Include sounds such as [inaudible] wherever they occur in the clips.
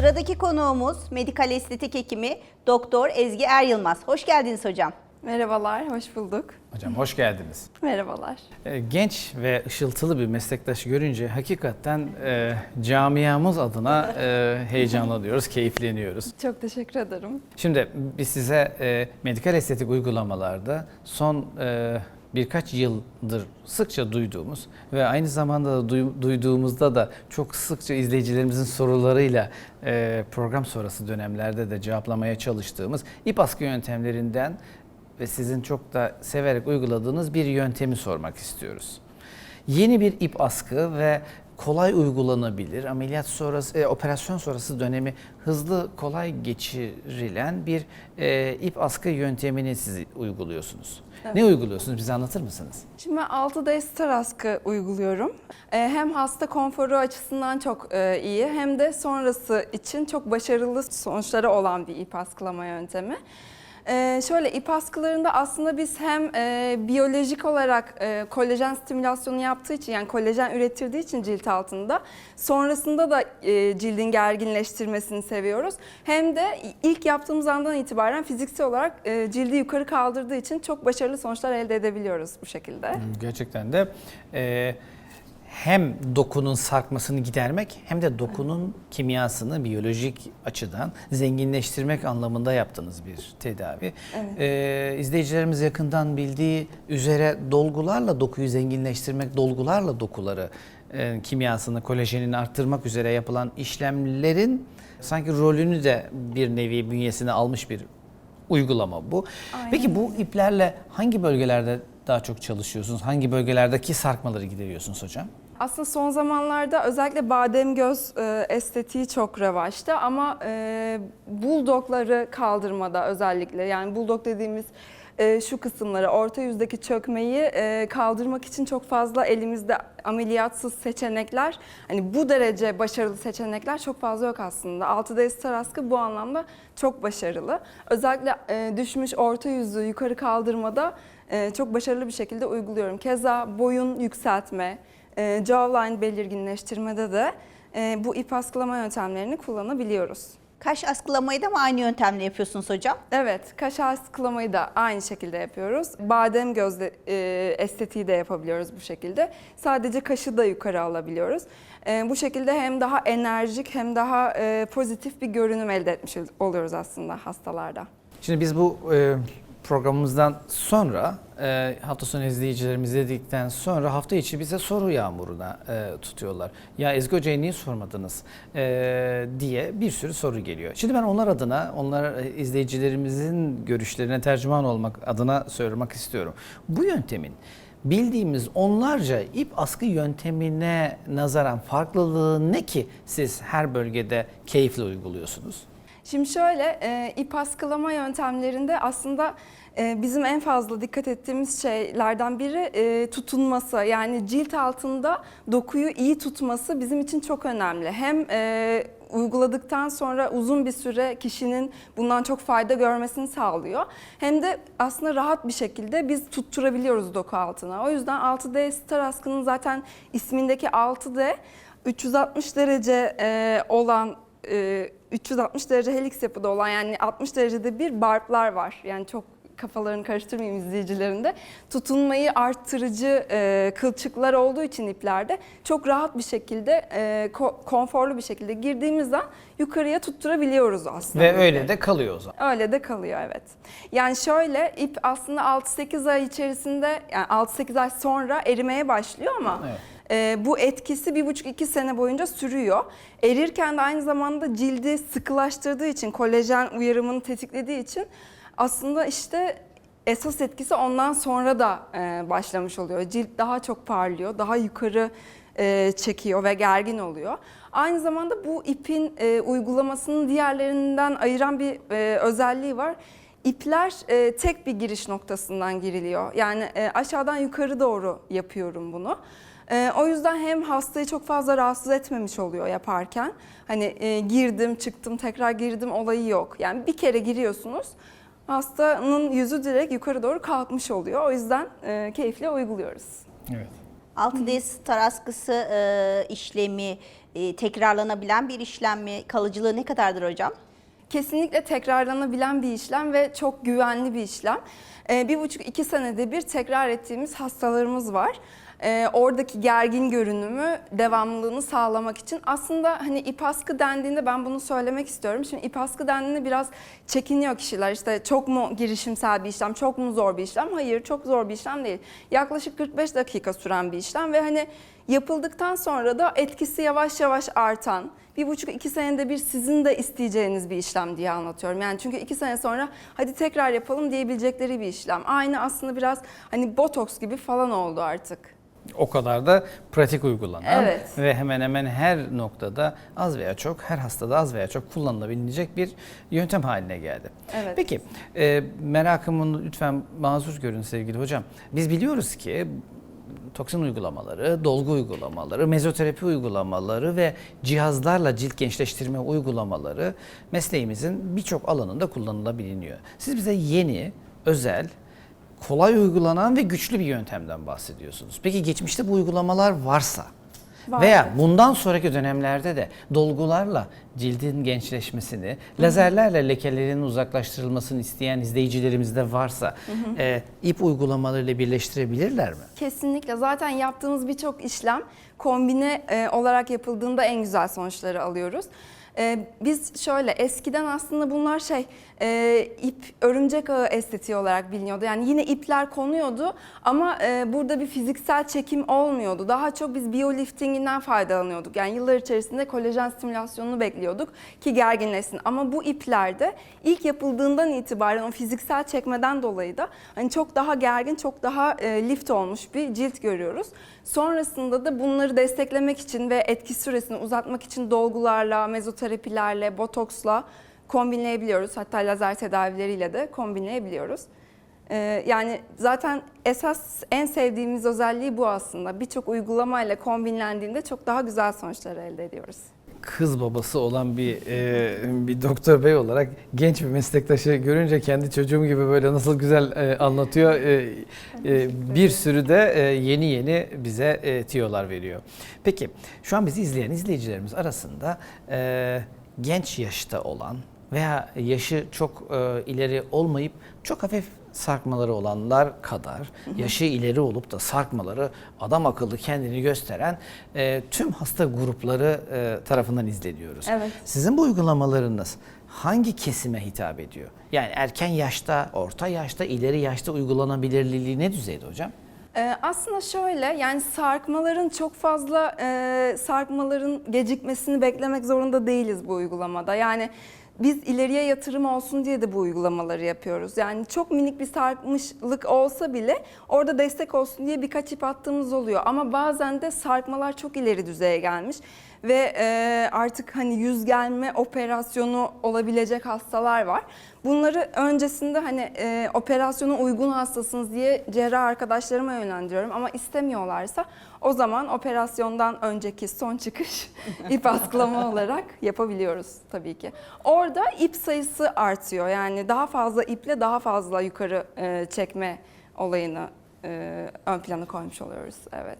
Sıradaki konuğumuz medikal estetik hekimi Doktor Ezgi Er Yılmaz. Hoş geldiniz hocam. Merhabalar, hoş bulduk. Hocam hoş geldiniz. Merhabalar. Ee, Genç ve ışıltılı bir meslektaşı görünce hakikaten e, camiamız adına e, heyecanlanıyoruz, [laughs] keyifleniyoruz. Çok teşekkür ederim. Şimdi biz size e, medikal estetik uygulamalarda son e, birkaç yıldır sıkça duyduğumuz ve aynı zamanda da duy- duyduğumuzda da çok sıkça izleyicilerimizin sorularıyla e, program sonrası dönemlerde de cevaplamaya çalıştığımız ip askı yöntemlerinden ve sizin çok da severek uyguladığınız bir yöntemi sormak istiyoruz. Yeni bir ip askı ve kolay uygulanabilir, ameliyat sonrası, e, operasyon sonrası dönemi hızlı, kolay geçirilen bir e, ip askı yöntemini siz uyguluyorsunuz. Ne uyguluyorsunuz? Bize anlatır mısınız? Şimdi ben 6D star askı uyguluyorum. Ee, hem hasta konforu açısından çok e, iyi hem de sonrası için çok başarılı sonuçları olan bir ip askılama yöntemi. Ee, şöyle ip askılarında aslında biz hem e, biyolojik olarak e, kolajen stimülasyonu yaptığı için yani kolajen üretirdiği için cilt altında sonrasında da e, cildin gerginleştirmesini seviyoruz. Hem de ilk yaptığımız andan itibaren fiziksel olarak e, cildi yukarı kaldırdığı için çok başarılı sonuçlar elde edebiliyoruz bu şekilde. Gerçekten de e, hem dokunun sarkmasını gidermek hem de dokunun kimyasını biyolojik açıdan zenginleştirmek anlamında yaptığınız bir tedavi. Evet. E, izleyicilerimiz yakından bildiği üzere dolgularla dokuyu zenginleştirmek, dolgularla dokuları e, kimyasını, kolajenini arttırmak üzere yapılan işlemlerin sanki rolünü de bir nevi bünyesine almış bir uygulama bu. Aynen Peki bu iplerle hangi bölgelerde daha çok çalışıyorsunuz? Hangi bölgelerdeki sarkmaları gideriyorsunuz hocam? Aslında son zamanlarda özellikle badem göz e, estetiği çok revaçta ama e, buldokları kaldırmada özellikle yani buldok dediğimiz e, şu kısımları orta yüzdeki çökmeyi e, kaldırmak için çok fazla elimizde ameliyatsız seçenekler hani bu derece başarılı seçenekler çok fazla yok aslında. 6D star bu anlamda çok başarılı. Özellikle e, düşmüş orta yüzü yukarı kaldırmada e, çok başarılı bir şekilde uyguluyorum. Keza boyun yükseltme, e, jawline belirginleştirmede de e, bu ip askılama yöntemlerini kullanabiliyoruz. Kaş askılamayı da mı aynı yöntemle yapıyorsunuz hocam? Evet, kaş askılamayı da aynı şekilde yapıyoruz. Badem gözle e, estetiği de yapabiliyoruz bu şekilde. Sadece kaşı da yukarı alabiliyoruz. E, bu şekilde hem daha enerjik hem daha e, pozitif bir görünüm elde etmiş oluyoruz aslında hastalarda. Şimdi biz bu e, programımızdan sonra e, hafta sonu izleyicilerimiz izledikten sonra hafta içi bize soru yağmuruna e, tutuyorlar. Ya Ezgi Hoca'ya niye sormadınız e, diye bir sürü soru geliyor. Şimdi ben onlar adına, onlar e, izleyicilerimizin görüşlerine tercüman olmak adına söylemek istiyorum. Bu yöntemin bildiğimiz onlarca ip askı yöntemine nazaran farklılığı ne ki siz her bölgede keyifle uyguluyorsunuz? Şimdi şöyle e, ip askılama yöntemlerinde aslında bizim en fazla dikkat ettiğimiz şeylerden biri e, tutunması. Yani cilt altında dokuyu iyi tutması bizim için çok önemli. Hem e, uyguladıktan sonra uzun bir süre kişinin bundan çok fayda görmesini sağlıyor. Hem de aslında rahat bir şekilde biz tutturabiliyoruz doku altına. O yüzden 6D Star askının zaten ismindeki 6D 360 derece e, olan e, 360 derece helix yapıda olan yani 60 derecede bir barblar var. Yani çok kafalarını karıştırmayayım izleyicilerin de. Tutunmayı arttırıcı e, kılçıklar olduğu için iplerde çok rahat bir şekilde, e, ko- konforlu bir şekilde girdiğimizden yukarıya tutturabiliyoruz aslında. Ve öyle de kalıyor o zaman. Öyle de kalıyor evet. Yani şöyle ip aslında 6-8 ay içerisinde yani 6-8 ay sonra erimeye başlıyor ama Evet. e, bu etkisi bir buçuk iki sene boyunca sürüyor. Erirken de aynı zamanda cildi sıkılaştırdığı için kolajen uyarımını tetiklediği için aslında işte esas etkisi ondan sonra da e, başlamış oluyor. Cilt daha çok parlıyor, daha yukarı e, çekiyor ve gergin oluyor. Aynı zamanda bu ipin e, uygulamasının diğerlerinden ayıran bir e, özelliği var. İpler e, tek bir giriş noktasından giriliyor. Yani e, aşağıdan yukarı doğru yapıyorum bunu. E, o yüzden hem hastayı çok fazla rahatsız etmemiş oluyor yaparken. Hani e, girdim çıktım tekrar girdim olayı yok. Yani bir kere giriyorsunuz hastanın yüzü direkt yukarı doğru kalkmış oluyor. O yüzden e, keyifle uyguluyoruz. Evet. 6D star askısı e, işlemi e, tekrarlanabilen bir işlem mi? Kalıcılığı ne kadardır hocam? Kesinlikle tekrarlanabilen bir işlem ve çok güvenli bir işlem. Ee, Bir buçuk iki senede bir tekrar ettiğimiz hastalarımız var. Ee, oradaki gergin görünümü devamlılığını sağlamak için aslında hani ip askı dendiğinde ben bunu söylemek istiyorum. Şimdi ip askı dendiğinde biraz çekiniyor kişiler işte çok mu girişimsel bir işlem, çok mu zor bir işlem? Hayır çok zor bir işlem değil. Yaklaşık 45 dakika süren bir işlem ve hani yapıldıktan sonra da etkisi yavaş yavaş artan, bir buçuk iki senede bir sizin de isteyeceğiniz bir işlem diye anlatıyorum. Yani çünkü iki sene sonra hadi tekrar yapalım diyebilecekleri bir işlem. Aynı aslında biraz hani botoks gibi falan oldu artık. O kadar da pratik uygulanan Evet. ve hemen hemen her noktada az veya çok, her hastada az veya çok kullanılabilecek bir yöntem haline geldi. Evet. Peki, e, merakımı lütfen mazur görün sevgili hocam. Biz biliyoruz ki toksin uygulamaları, dolgu uygulamaları, mezoterapi uygulamaları ve cihazlarla cilt gençleştirme uygulamaları mesleğimizin birçok alanında kullanılabiliyor. Siz bize yeni, özel, kolay uygulanan ve güçlü bir yöntemden bahsediyorsunuz. Peki geçmişte bu uygulamalar varsa Var. veya bundan sonraki dönemlerde de dolgularla cildin gençleşmesini, lazerlerle lekelerin uzaklaştırılmasını isteyen izleyicilerimiz de varsa e, ip uygulamalarıyla birleştirebilirler mi? Kesinlikle zaten yaptığımız birçok işlem kombine e, olarak yapıldığında en güzel sonuçları alıyoruz. E, biz şöyle eskiden aslında bunlar şey e, ip örümcek ağı estetiği olarak biliniyordu. Yani yine ipler konuyordu ama e, burada bir fiziksel çekim olmuyordu. Daha çok biz bioliftinginden faydalanıyorduk. Yani yıllar içerisinde kolajen stimülasyonunu bekliyorduk ki gerginleşsin. Ama bu iplerde ilk yapıldığından itibaren o fiziksel çekmeden dolayı da hani çok daha gergin, çok daha e, lift olmuş bir cilt görüyoruz. Sonrasında da bunları desteklemek için ve etki süresini uzatmak için dolgularla, mezoterapilerle, botoksla kombinleyebiliyoruz. Hatta lazer tedavileriyle de kombinleyebiliyoruz. Ee, yani zaten esas en sevdiğimiz özelliği bu aslında. Birçok uygulamayla kombinlendiğinde çok daha güzel sonuçlar elde ediyoruz. Kız babası olan bir e, bir doktor bey olarak genç bir meslektaşı görünce kendi çocuğum gibi böyle nasıl güzel e, anlatıyor. E, e, bir sürü de e, yeni yeni bize e, tiyolar veriyor. Peki şu an bizi izleyen izleyicilerimiz arasında e, genç yaşta olan veya yaşı çok e, ileri olmayıp çok hafif sarkmaları olanlar kadar yaşı ileri olup da sarkmaları adam akıllı kendini gösteren e, tüm hasta grupları e, tarafından izleniyoruz. Evet. Sizin bu uygulamalarınız hangi kesime hitap ediyor? Yani erken yaşta, orta yaşta, ileri yaşta uygulanabilirliği ne düzeyde hocam? Ee, aslında şöyle yani sarkmaların çok fazla e, sarkmaların gecikmesini beklemek zorunda değiliz bu uygulamada. Yani biz ileriye yatırım olsun diye de bu uygulamaları yapıyoruz. Yani çok minik bir sarkmışlık olsa bile orada destek olsun diye birkaç ip attığımız oluyor. Ama bazen de sarkmalar çok ileri düzeye gelmiş ve e, artık hani yüz gelme operasyonu olabilecek hastalar var. Bunları öncesinde hani e, operasyona uygun hastasınız diye cerrah arkadaşlarıma yönlendiriyorum ama istemiyorlarsa o zaman operasyondan önceki son çıkış [laughs] ip askılama olarak yapabiliyoruz tabii ki. Orada ip sayısı artıyor yani daha fazla iple daha fazla yukarı e, çekme olayını e, ön plana koymuş oluyoruz. Evet.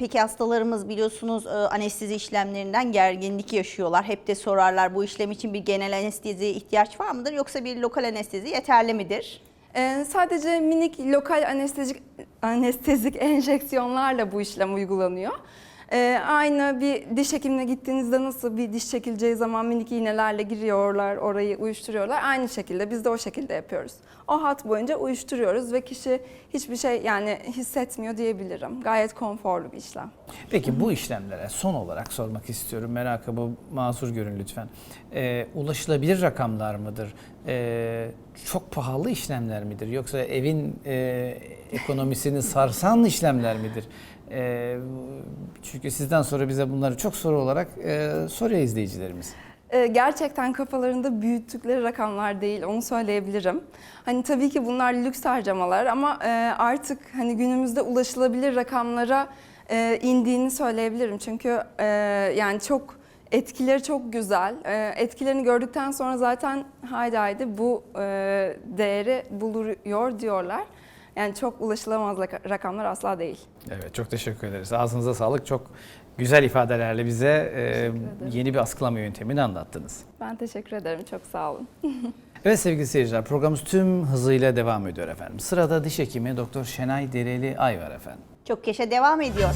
Peki hastalarımız biliyorsunuz e, anestezi işlemlerinden gerginlik yaşıyorlar. Hep de sorarlar bu işlem için bir genel anesteziye ihtiyaç var mıdır yoksa bir lokal anestezi yeterli midir? Ee, sadece minik lokal anestezik anestezik [laughs] enjeksiyonlarla bu işlem uygulanıyor. Ee, aynı bir diş hekimine gittiğinizde nasıl bir diş çekileceği zaman minik iğnelerle giriyorlar, orayı uyuşturuyorlar. Aynı şekilde biz de o şekilde yapıyoruz. O hat boyunca uyuşturuyoruz ve kişi hiçbir şey yani hissetmiyor diyebilirim. Gayet konforlu bir işlem. Peki bu işlemlere son olarak sormak istiyorum. Merakımı mazur görün lütfen. Ee, ulaşılabilir rakamlar mıdır? Ee, çok pahalı işlemler midir? Yoksa evin e, ekonomisini sarsan işlemler midir? Ee, çünkü sizden sonra bize bunları çok soru olarak e, soruyor izleyicilerimiz. Ee, gerçekten kafalarında büyüttükleri rakamlar değil onu söyleyebilirim. Hani tabii ki bunlar lüks harcamalar ama e, artık hani günümüzde ulaşılabilir rakamlara e, indiğini söyleyebilirim. Çünkü e, yani çok etkileri çok güzel. E, etkilerini gördükten sonra zaten haydi haydi bu e, değeri buluyor diyorlar. Yani çok ulaşılamaz raka- rakamlar asla değil. Evet çok teşekkür ederiz. Ağzınıza sağlık. Çok güzel ifadelerle bize e, yeni bir askılama yöntemini anlattınız. Ben teşekkür ederim. Çok sağ olun. [laughs] Evet sevgili seyirciler programımız tüm hızıyla devam ediyor efendim. Sırada diş hekimi Doktor Şenay Dereli Ay var efendim. Çok yaşa devam ediyor.